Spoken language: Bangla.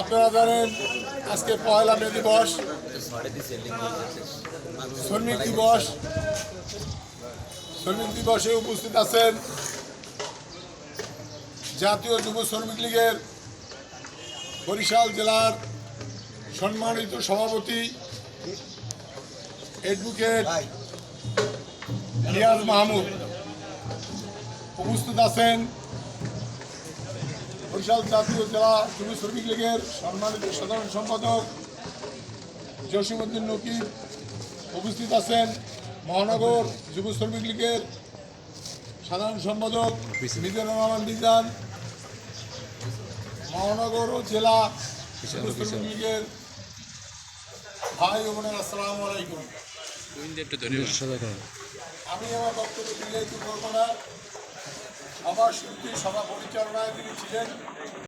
আপনারা জানেন, আজকে পয়লা মে দিবস। শ্রমিক দিবস। শ্রমিক দিবসে উপস্থিত আছেন জাতীয় যুব শ্রমিক লীগের বরিশাল জেলার সম্মানিত সভাপতি অ্যাডভোকেট রিয়াজ মাহমুদ। উপস্থিত আছেন বরিশাল জাতীয় জেলা যুব শ্রমিক লীগের সম্মানিত সাধারণ সম্পাদক জসিমুদ্দিন নকিব উপস্থিত আছেন মহানগর যুব শ্রমিক লীগের সাধারণ সম্পাদক মিজানুর রহমান বিজান মহানগর ও জেলা যুব শ্রমিক লীগের ভাই ও বোনের আসসালামু আলাইকুম। আমি আমার বক্তব্য দিলে করব না সভা শুরুতে সভা পরিচালনায় তিনি ছিলেন।